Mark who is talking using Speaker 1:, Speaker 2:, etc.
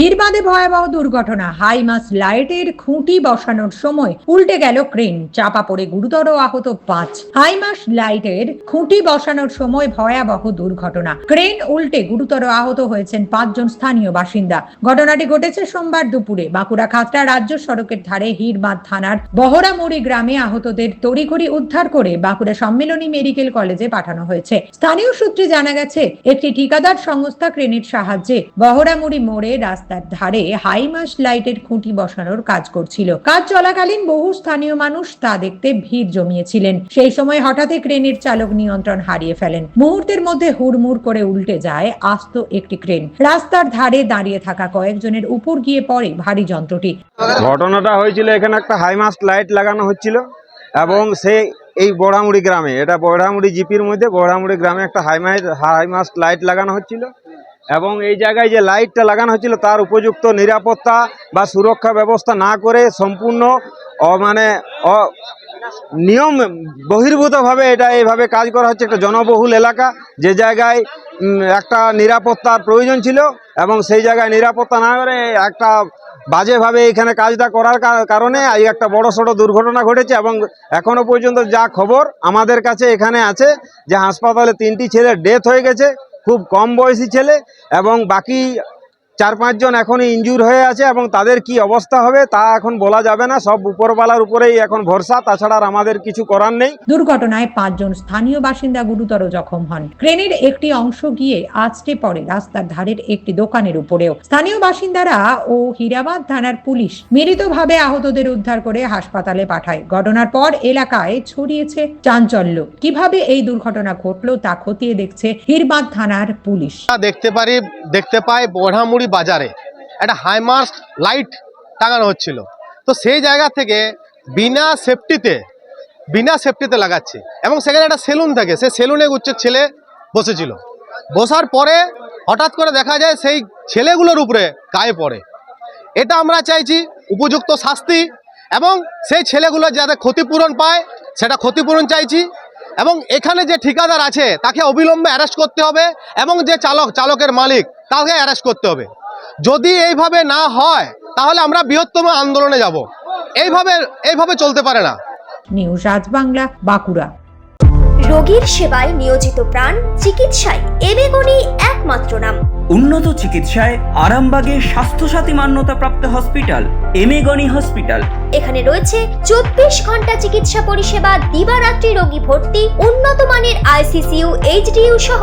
Speaker 1: হিরবাদে ভয়াবহ দুর্ঘটনা। হাইমাস লাইটের খুঁটি বসানোর সময় উল্টে গেল ক্রেন। চাপা পড়ে গুরুতর আহত পাঁচ। হাইমাস লাইটের খুঁটি বসানোর সময় ভয়াবহ দুর্ঘটনা। ক্রেন উল্টে গুরুতর আহত হয়েছেন পাঁচজন স্থানীয় বাসিন্দা। ঘটনাটি ঘটেছে সোমবার দুপুরে বাঁকুড়া খাতড়া রাজ্য সড়কের ধারে হিরবাদ থানার বহরামুড়ি গ্রামে আহতদের তড়িঘড়ি উদ্ধার করে বাঁকুড়া সম্মেলনী মেডিকেল কলেজে পাঠানো হয়েছে। স্থানীয় সূত্রে জানা গেছে, একটি ঠিকাদার সংস্থা ক্রেনের সাহায্যে বহরামুড়ি মোড়ে রাস্তার ধারে হাইমাস লাইটের খুঁটি বসানোর কাজ করছিল। কাজ চলাকালীন বহু স্থানীয় মানুষ তা দেখতে ভিড় জমিয়েছিলেন। সেই সময় হঠাৎ ক্রেনের চালক নিয়ন্ত্রণ হারিয়ে ফেলেন। মুহূর্তের মধ্যে হুড়মুড় করে উল্টে যায় আস্ত একটি ক্রেন। রাস্তার ধারে দাঁড়িয়ে থাকা কয়েকজনের উপর গিয়ে পড়ে ভারী যন্ত্রটি।
Speaker 2: ঘটনাটা হয়েছিল, এখানে একটা হাইমাস্ট লাইট লাগানো হচ্ছিল এবং সে এই বড়ামুড়ি গ্রামে, এটা বড়ামুড়ি জিপির মধ্যে, বড়ামুড়ি গ্রামে একটা হাইমাইট হাইমাস্ট লাইট লাগানো হচ্ছিল। এবং এই জায়গায় যে লাইটটা লাগানো হচ্ছিল তার উপযুক্ত নিরাপত্তা বা সুরক্ষা ব্যবস্থা না করে সম্পূর্ণ মানে নিয়ম বহির্ভূতভাবে এটা এইভাবে কাজ করা হচ্ছে। একটা জনবহুল এলাকা, যে জায়গায় একটা নিরাপত্তার প্রয়োজন ছিল এবং সেই জায়গায় নিরাপত্তা না করে একটা বাজেভাবে এখানে কাজটা করার কারণে আজ একটা বড় সড়ো দুর্ঘটনা ঘটেছে এবং এখনও পর্যন্ত যা খবর আমাদের কাছে এখানে আছে যে হাসপাতালে তিনটি ছেলের ডেথ হয়ে গেছে। খুব কম বয়সী ছেলে এবং বাকি চার পাঁচজন এখনই ইনজুর হয়ে আছে এবং তাদের কি অবস্থা হবে তা এখন বলা যাবে না। সব উপরওয়ালার উপরেই এখন ভরসা তাছাড়া আর আমাদের কিছু করার নেই।
Speaker 1: দুর্ঘটনায় পাঁচজন স্থানীয় বাসিন্দা গুরুতর জখম হন। ক্রেনের একটি অংশ গিয়ে আছড়ে পড়ে রাস্তার ধারের একটি দোকানের উপরেও। স্থানীয় বাসিন্দারা ও হীরাবাদ থানার পুলিশ মিলিতভাবে আহতদের উদ্ধার করে হাসপাতালে পাঠায়। ঘটনার পর এলাকায় ছড়িয়েছে চাঞ্চল্য। কীভাবে এই দুর্ঘটনা ঘটলো তা খতিয়ে দেখছে হীরবাদ থানার পুলিশ।
Speaker 3: দেখতে পারি দেখতে পাই বোড়ামুড়ি বাজারে। একটা হাইমাস্ট লাইট টাঙানো হচ্ছিল। তো সেই জায়গা থেকে বিনা সেফটিতে বিনা সেফটিতে লাগাচ্ছে। এবং সেখানে একটা সেলুন থাকে। সেই সেলুনে উচ্চের ছেলে বসেছিল। বসার পরে হঠাৎ করে দেখা যায় সেই ছেলেগুলোর উপরে গায়ে পড়ে। এটা আমরা চাইছি উপযুক্ত শাস্তি এবং সেই ছেলেগুলো যাতে ক্ষতিপূরণ পায়, সেটা ক্ষতিপূরণ চাইছি এবং এখানে যে ঠিকাদার আছে, তাকে অবিলম্বে অ্যারেস্ট করতে হবে এবং যে চালক, চালকের মালিক, তাকে অ্যারেস্ট করতে হবে। যদি এইভাবে না হয় তাহলে আমরা বৃহত্তম আন্দোলনে যাব। এইভাবে এইভাবে চলতে পারে না।
Speaker 1: নিউজ আজ বাংলা বাঁকুড়া।
Speaker 4: রোগীর সেবায় নিয়োজিত প্রাণ চিকিৎসায় এবেগুনি একমাত্র নাম।
Speaker 5: উন্নত চিকিৎসায় আরামবাগে স্বাস্থ্যসাথী মান্যতাপ্রাপ্ত হসপিটাল এমেগনি হসপিটাল।
Speaker 4: এখানে রয়েছে চব্বিশ ঘণ্টা চিকিৎসা পরিষেবা দিবারাত্রি রোগী ভর্তি উন্নত মানের আইসিসিউ এইচডিইউ সহ